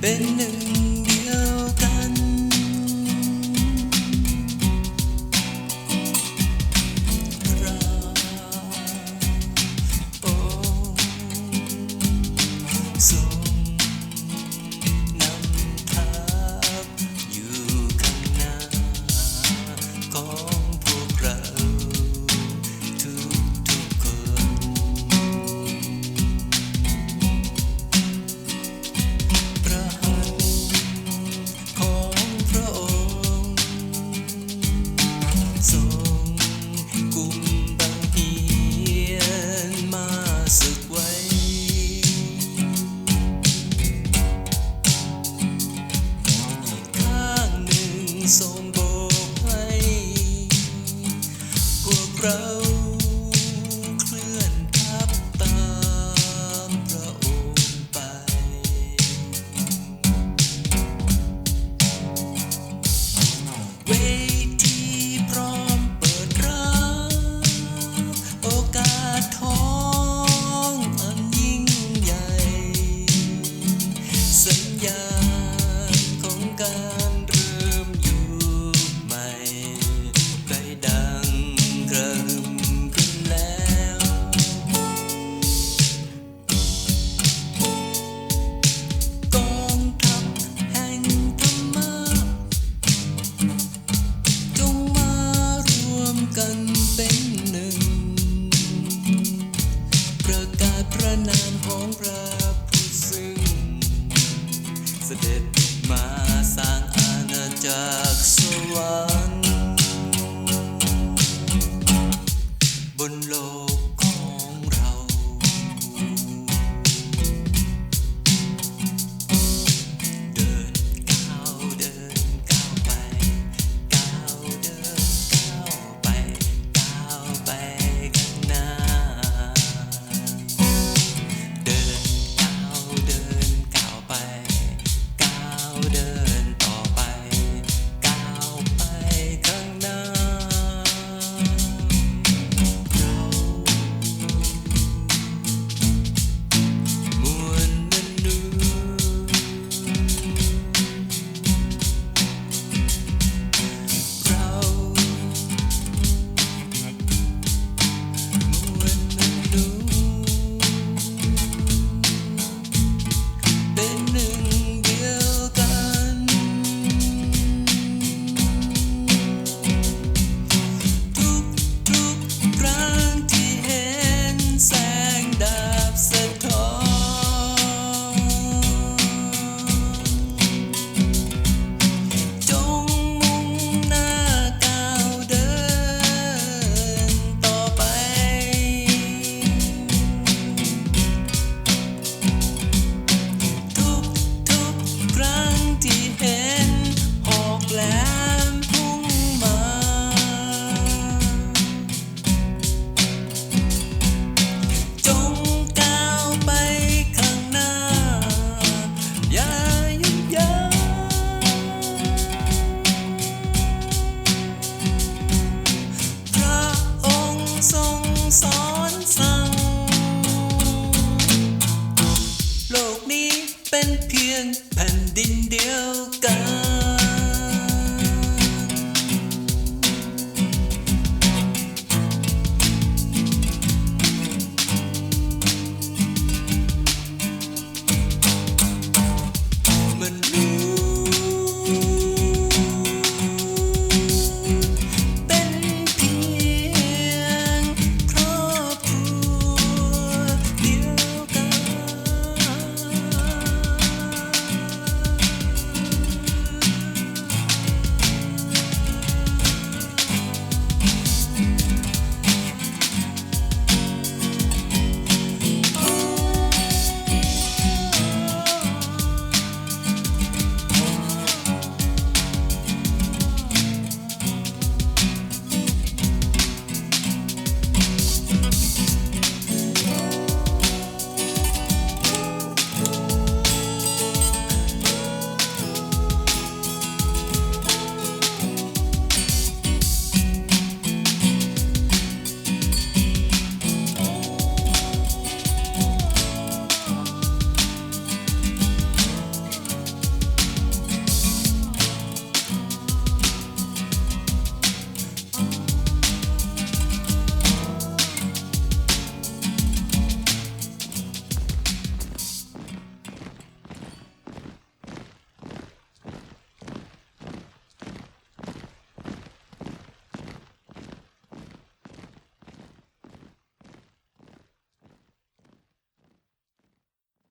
been new. แกลมพุ่งมา จงก้าวไปข้างหน้า อย่ายุ่งยากพระองค์ทรงสอนสั่ง โลกนี้เป็นเพียงแผ่นดินเดียวกัน